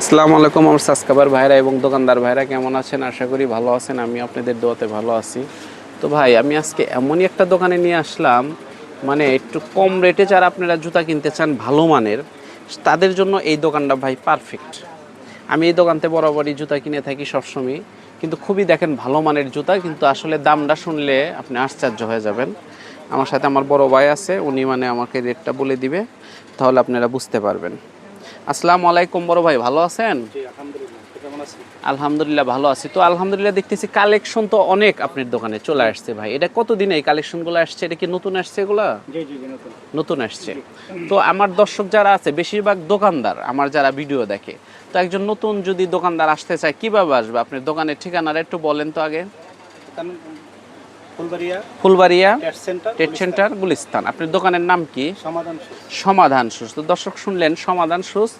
আসসালামু আলাইকুম আমার সাবস্ক্রাইবার ভাইরা এবং দোকানদার ভাইরা, কেমন আছেন? আশা করি ভালো আছেন আমি আপনাদের দোয়াতে ভালো আছি। তো ভাই, আমি আজকে এমনই একটা দোকানে নিয়ে আসলাম মানে একটু কম রেটে যারা আপনারা জুতা কিনতে চান ভালো মানের, তাদের জন্য এই দোকানটা ভাই পারফেক্ট আমি এই দোকানতে বরাবরই জুতা কিনে থাকি সবসময় কিন্তু খুবই দেখেন ভালো মানের জুতা, কিন্তু আসলে দামটা শুনলে আপনি আশ্চর্য হয়ে যাবেন। আমার সাথে আমার বড় ভাই আছে, উনি মানে আমাকে রেটটা বলে দিবে, তাহলে আপনারা বুঝতে পারবেন। আসসালামু আলাইকুম বড় ভাই ভালো আছেন? আলহামদুলিল্লাহ। ভালো আছি। তো আলহামদুলিল্লাহ দেখতেছি কালেকশন তো অনেক আপনার দোকানে চলে আসছে ভাই। এটা কতদিনে এই কালেকশনগুলো আসছে? এটা কি নতুন আসছে এগুলা? নতুন। আসছে। তো আমার দর্শক যারা আছে বেশিরভাগ দোকানদার আমার যারা ভিডিও দেখে তো একজন নতুন যদি দোকানদার আসতে চায় কীভাবে আসবে? আপনার দোকানের ঠিকানাটা একটু বলেন তো আগে। ফুলবাড়িয়া ফুলবাড়িয়া টেট সেন্টার ট্রেড গুলিস্তান। আপনার দোকানের নাম কি? সমাধান সমাধান সুস তো দর্শক শুনলেন সমাধান সুস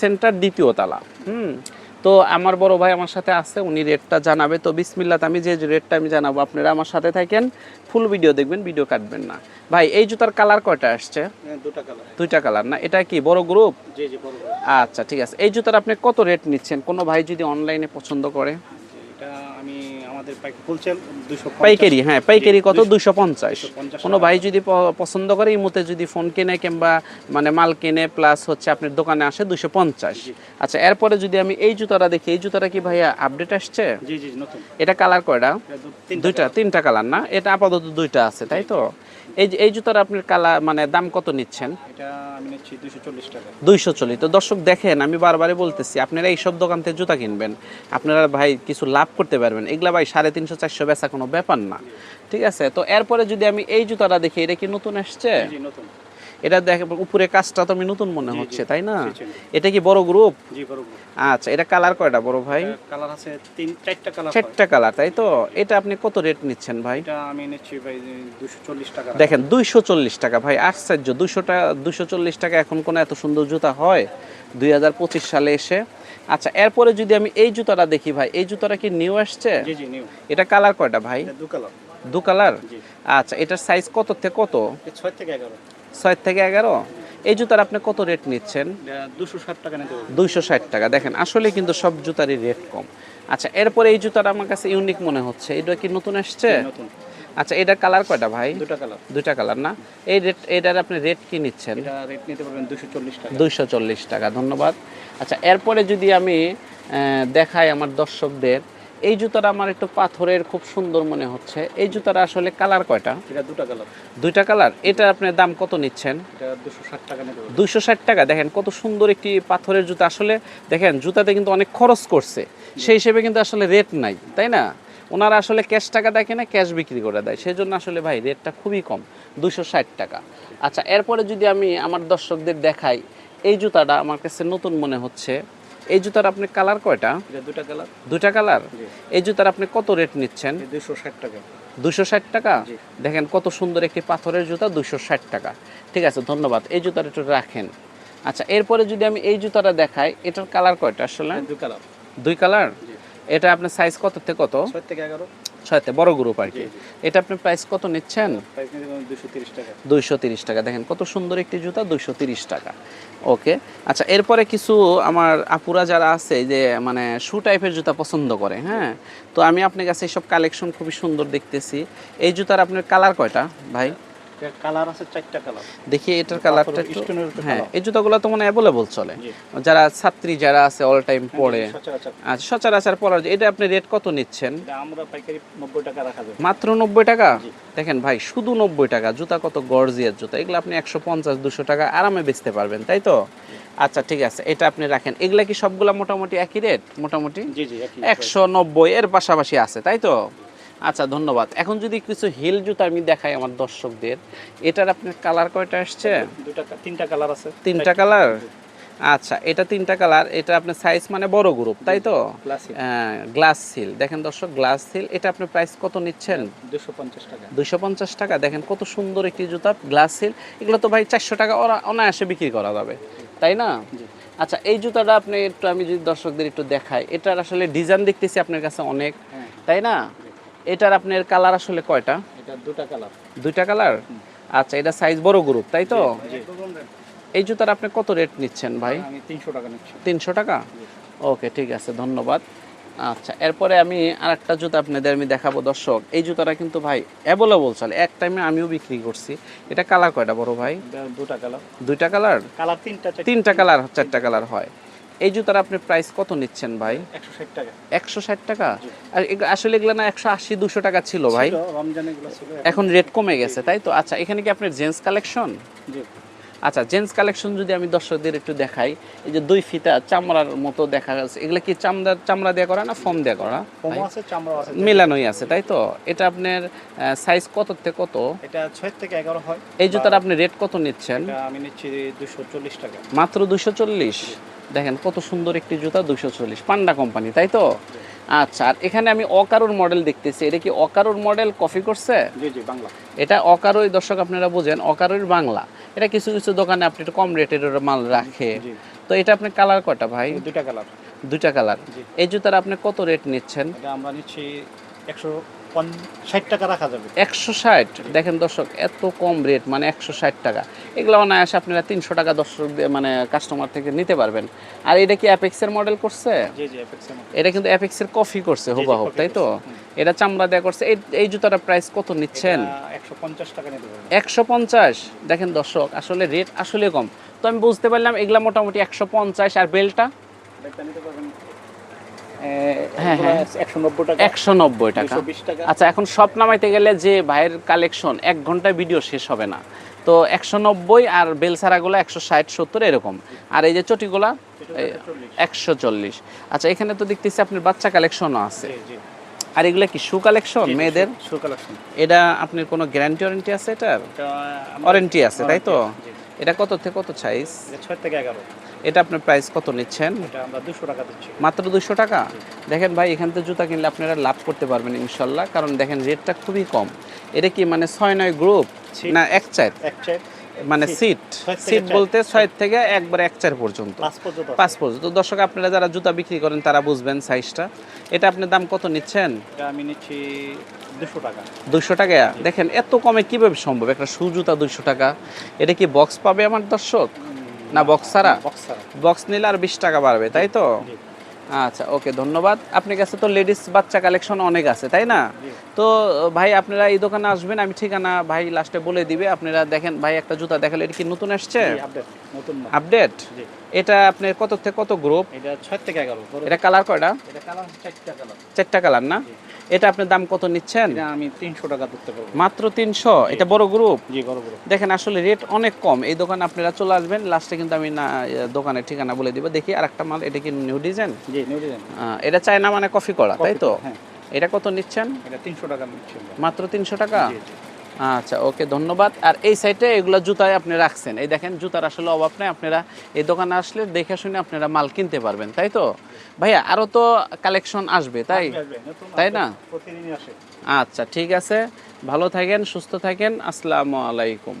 সেন্টার দ্বিতীয় তালা। হুম তো আমার বড় ভাই আমার সাথে আছে উনি রেটটা জানাবে। তো বিসমিল্লাত আমি যে রেটটা আমি জানাব আপনারা আমার সাথে থাকেন। ফুল ভিডিও দেখবেন ভিডিও কাটবেন না। ভাই এই জুতার কালার কয়টা আসছে? হ্যাঁ, দুইটা কালার না? এটা কি বড় গ্রুপ। আচ্ছা ঠিক আছে। এই জুতার আপনি কত রেট নিচ্ছেন? কোনো ভাই যদি অনলাইনে পছন্দ করে? এটা আমি আমাদের দুশো পাইকারি হ্যাঁ পাইকারি কত? দুইশো পঞ্চাশ। কোনো ভাই যদি পছন্দ করে এই মুহূর্তে যদি ফোন কেনে কিংবা মানে মাল কেনে প্লাস হচ্ছে আপনার দোকানে আসে দুশো পঞ্চাশ। আচ্ছা এরপরে যদি আমি এই জুতাটা দেখি এই জুতাটা কি ভাইয়া আপডেট আসছে? এটা কালার কয়টা? দুইটা তিনটা কালার না? এটা আপাতত দুইটা আছে তাই তো? এই এই জুতার আপনার কালার মানে দাম কত নিচ্ছেন? দুশো দুইশো চল্লিশ তো দর্শক দেখেন আমি বারবারই বলতেছি আপনারা এইসব দোকান থেকে জুতা কিনবেন। আপনারা ভাই কিছু লাভ করতে পারবেন। এগুলা ভাই সাড়ে তিনশো, চারশো বেচা কোনো ব্যাপার না। ঠিক আছে? তো এরপরে যদি আমি এই জুতাটা দেখি, এটা কি নতুন জি, নতুন। এটা দেখ উপরে কাজটা তো আমি নতুন মনে হচ্ছে তাই না। এটা কি বড় গ্রুপ জি বড় আচ্ছা এটা কালার কয়টা বড় ভাই? কালার আছে তিন চারটা কালার চারটা কালার তাই তো? এটা আপনি কত রেট নিচ্ছেন ভাই? এটা আমি নিচ্ছি ভাই দুশো চল্লিশ টাকা দেখেন দুইশো চল্লিশ টাকা ভাই আশ্চর্য দুশো টাকা দুশো চল্লিশ টাকা এখন কোনো এত সুন্দর জুতা হয়? দুই হাজার পঁচিশ সালে এসে। আচ্ছা এরপরে যদি আমি এই জুতাটা দেখি ভাই এই জুতাটা কি নিউ আসছে? জি জি নিউ এটা কালার কয়টা ভাই? দু কালার দু কালার আচ্ছা এটার সাইজ কত থেকে কত? এটা ছয় থেকে এগারো। ছয় থেকে এগারো। এই জুতার আপনি কত রেট নিচ্ছেন? দুশো ষাট টাকা দুইশো ষাট টাকা। দেখেন আসলে কিন্তু সব জুতারই রেট কম। আচ্ছা এরপরে এই জুতাটা আমার কাছে ইউনিক মনে হচ্ছে। এটা কি নতুন আসছে? নতুন। আচ্ছা এটার কালার কয়টা ভাই? দুটা কালার দুটা কালার না? এই রেট এটার আপনি রেট কি নিচ্ছেন? এটা রেট নিতে পারবেন টাকা। ধন্যবাদ। আচ্ছা এরপরে যদি আমি দেখাই আমার দর্শকদের এই জুতাটা আমার একটু পাথরের খুব সুন্দর মনে হচ্ছে। এই জুতাটা আসলে কালার কয়টা? এটা দুটা কালার। দুইটা কালার? এটা আপনার দাম কত নিচ্ছেন? দুশো ষাট টাকা নিতে ষাট টাকা। দেখেন কত সুন্দর একটি পাথরের জুতা। আসলে দেখেন জুতাতে কিন্তু অনেক খরচ করছে। সেই হিসেবে কিন্তু আসলে রেট নাই তাই না? ওনারা আসলে ক্যাশ টাকা দেখে না ক্যাশ বিক্রি করে দেয়। সেই জন্য আসলে ভাই রেটটা খুবই কম দুশো ষাট টাকা। আচ্ছা এরপরে যদি আমি আমার দর্শকদের দেখাই এই জুতাটা আমার কাছে নতুন মনে হচ্ছে। এই জুতার আপনি কালার কয়টা? দুটা কালার। দুটা কালার? এই জুতার আপনি কত রেট নিচ্ছেন? দুশো ষাট টাকা। দুশো ষাট টাকা? দেখেন কত সুন্দর একটি পাথরের জুতা দুশো ষাট টাকা। ঠিক আছে ধন্যবাদ। এই জুতাটা একটু রাখেন। আচ্ছা এরপরে যদি আমি এই জুতাটা দেখাই এটার কালার কয়টা আসলে? দুই কালার। দুই কালার? এটা আপনার সাইজ কত থেকে কত? ছয় থেকে এগারো। ছয়তে বড় গ্রুপ আর কি। এটা আপনি প্রাইস কত নিচ্ছেন? দুইশো তিরিশ টাকা। দেখেন কত সুন্দর একটি জুতা দুইশো তিরিশ টাকা। ওকে আচ্ছা এরপরে কিছু আমার আপুরা যারা আছে যে মানে শু টাইপের জুতা পছন্দ করে হ্যাঁ? তো আমি আপনার কাছে এইসব কালেকশন খুবই সুন্দর দেখতেছি। এই জুতার আপনার কালার কয়টা ভাই? কালার আছে চারটা কালার। দেখি এটার কালারটা একটু হ্যাঁ এই জুতাগুলো তো মানে অ্যাভেলেবল চলে। যারা ছাত্রী যারা আছে অল টাইম পরে। আচ্ছা সচরাচর পরার এটা আপনি রেট কত নিচ্ছেন? আমরা পাইকারি নব্বই টাকা রাখা যাবে মাত্র নব্বই টাকা? দেখেন ভাই শুধু নব্বই টাকা। জুতা কত গর্জিয়ার জুতা। এগুলো আপনি একশো পঞ্চাশ দুশো টাকা আরামে বেচতে পারবেন তাই তো? আচ্ছা ঠিক আছে এটা আপনি রাখেন। এগুলা কি সবগুলা মোটামুটি একই রেট মোটামুটি জি জি একশো নব্বই এর পাশাপাশি আছে তাই তো? আচ্ছা ধন্যবাদ। এখন যদি কিছু হিল জুতা আমি দেখাই আমার দর্শকদের এটার আপনার কালার কয়টা আসছে? দুটা তিনটা কালার আছে। তিনটা কালার? আচ্ছা এটা তিনটা কালার এটা আপনার সাইজ মানে বড় গ্রুপ তাই তো? গ্লাস সিল দেখেন দর্শক গ্লাস সিল এটা আপনার প্রাইস কত নিচ্ছেন? দুশো পঞ্চাশ টাকা। দেখেন কত সুন্দর একটি জুতা গ্লাস সিল এগুলো তো ভাই চারশো টাকা ওরা অনায়াসে বিক্রি করা যাবে তাই না? আচ্ছা এই জুতাটা আপনি একটু আমি যদি দর্শকদের একটু দেখাই এটার আসলে ডিজাইন দেখতেছি আপনার কাছে অনেক হ্যাঁ। তাই না? এটার আপনার কালার আসলে কয়টা? এটা দুটা কালার। দুইটা কালার? আচ্ছা এটা সাইজ বড় গ্রুপ তাই তো? এই জুতার আপনি কত রেট নিচ্ছেন ভাই? আমি তিনশো টাকা নিচ্ছি। তিনশো টাকা? ওকে ঠিক আছে ধন্যবাদ। আচ্ছা এরপরে আমি আর একটা জুতা আপনাদের আমি দেখাবো দর্শক। এই জুতাটা কিন্তু ভাই অ্যাভেলেবল চলে। এক টাইমে আমিও বিক্রি করছি। এটা কালার কয়টা বড় ভাই? দুটা কালার। দুইটা কালার? কালার তিনটা তিনটা কালার চারটা কালার হয়। এই জুতার আপনি প্রাইস কত নিচ্ছেন ভাই? একশো ষাট টাকা। আর আসলে এগুলো না একশো আশি দুশো টাকা ছিল ভাই। এখন রেট কমে গেছে তাই তো? আচ্ছা এখানে কি আপনার জেন্টস কালেকশন আচ্ছা জেন্টস কালেকশন যদি আমি দর্শকদের একটু দেখাই এই যে দুই ফিতা চামড়ার মতো দেখা যাচ্ছে এগুলো কি চামড়া চামড়া দেওয়া করা না ফর্ম দেওয়া করা? আছে আছে। তাই তো? এটা আপনার সাইজ কত থেকে কত? এটা ছয় থেকে এগারো হয়। এই জুতার আপনি রেট কত নিচ্ছেন? আমি নিচ্ছি দুশো চল্লিশ টাকা। মাত্র দুশো চল্লিশ? দেখেন কত সুন্দর একটি জুতা দুশো চল্লিশ। পান্ডা কোম্পানি তাই তো? আচ্ছা আর এখানে আমি অকারুর মডেল দেখতেছি। এটা কি অকারুর মডেল কপি করছে? এটা অকারোই দর্শক আপনারা বোঝেন অকারোর বাংলা। এটা কিছু কিছু দোকানে আপনি একটু কম রেটের মাল রাখে। তো এটা আপনি কালার কয়টা ভাই? দুটা কালার দুটা কালার এই জুতার আপনি কত রেট নিচ্ছেন? আমরা নিচ্ছি একশো ষাট টাকা রাখা যাবে। একশো ষাট? দেখেন দর্শক এত কম রেট মানে একশো ষাট টাকা। এগুলো অনায়াসে আপনারা তিনশো টাকা দর্শক মানে কাস্টমার থেকে নিতে পারবেন। আর এটা কি অ্যাপেক্সের মডেল করছে? এটা কিন্তু অ্যাপেক্সের কফি করছে হুবাহুব তাই তো? এটা চামড়া দেওয়া করছে। এই এই জুতাটার প্রাইস কত নিচ্ছেন? একশো পঞ্চাশ টাকা একশো পঞ্চাশ? দেখেন দর্শক আসলে রেট আসলে কম। তো আমি বুঝতে পারলাম এগুলা মোটামুটি একশো পঞ্চাশ আর বেলটা নিতে পারবেন। হ্যাঁ, হ্যাঁ। একশো নব্বই টাকা। আচ্ছা এখন সব নামাইতে গেলে যে ভাইয়ের কালেকশন এক ঘন্টায় ভিডিও শেষ হবে না। তো একশো নব্বই আর বেলসারাগুলো একশো ষাট সত্তর এরকম। আর এই যে চটিগুলা একশো চল্লিশ। আচ্ছা এখানে তো দেখতেছি আপনার বাচ্চা কালেকশনও আছে। আর এগুলা কি শু কালেকশন মেয়েদের? শু কালেকশন এটা আপনার কোনো গ্যারান্টি ওয়ারেন্টি আছে এটার? ওয়ারেন্টি আছে তাই তো? এটা কত থেকে কত সাইজ ছয় থেকে এগারো। এটা আপনার প্রাইস কত নিচ্ছেন? এটা আমরা দুশো টাকা দিচ্ছি। মাত্র দুশো টাকা? দেখেন ভাই এখান থেকে জুতা কিনলে আপনারা লাভ করতে পারবেন ইনশাল্লাহ কারণ দেখেন রেটটা খুবই কম। এটা কি মানে ছয় নয় গ্রুপ না এক চার এক চার মানে সিট সিট বলতে ছয় থেকে একবার এক চার পর্যন্ত। পাঁচ পর্যন্ত। পাঁচ পর্যন্ত। দর্শক আপনারা যারা জুতা বিক্রি করেন তারা বুঝবেন সাইজটা। এটা আপনার দাম কত নিচ্ছেন? আমি নিচ্ছি দুশো টাকা। দুশো টাকা। দেখেন এত কমে কীভাবে সম্ভব? একটা শু জুতা দুশো টাকা। এটা কি বক্স পাবে আমার দর্শক? না বক্স ছাড়া? বক্স নিলে আর বিশ টাকা বাড়বে তাই তো? আচ্ছা ওকে ধন্যবাদ। আপনার কাছে তো লেডিস বাচ্চা কালেকশন অনেক আছে তাই না? তো ভাই আপনারা এই দোকানে আসবেন আমি ঠিকানা ভাই লাস্টে বলে দিবে। আপনারা দেখেন ভাই একটা জুতা দেখালে এটা কি নতুন আসছে আপডেট নতুন আপডেট এটা আপনার কত থেকে কত গ্রুপ এটা ছয় থেকে এগারো। এটা কালার কয়টা? চারটা কালার না। এটা আপনার দাম কত নিচ্ছেন? আমি তিনশো টাকা ধরতে পারব। মাত্র তিনশো? এটা বড় গ্রুপ জি বড় গ্রুপ দেখেন আসলে রেট অনেক কম। এই দোকানে আপনারা চলে আসবেন লাস্টে কিন্তু আমি না দোকানের ঠিকানা বলে দিব। দেখি আর একটা মাল এটা কি নিউ ডিজাইন জি নিউ ডিজাইন এটা চায়না মানে কফি করা তাই তো? হ্যাঁ। এটা কত নিচ্ছেন? এটা তিনশো টাকা নিচ্ছেন। মাত্র তিনশো টাকা? আচ্ছা ওকে ধন্যবাদ। আর এই সাইডে এগুলো জুতায় আপনি রাখছেন। এই দেখেন জুতার আসলে অভাব নেই। আপনারা এই দোকানে আসলে দেখে শুনে আপনারা মাল কিনতে পারবেন তাই তো? ভাইয়া আরও তো কালেকশন আসবে তাই? তাই না? আচ্ছা ঠিক আছে। ভালো থাকেন সুস্থ থাকেন। আসসালামু আলাইকুম।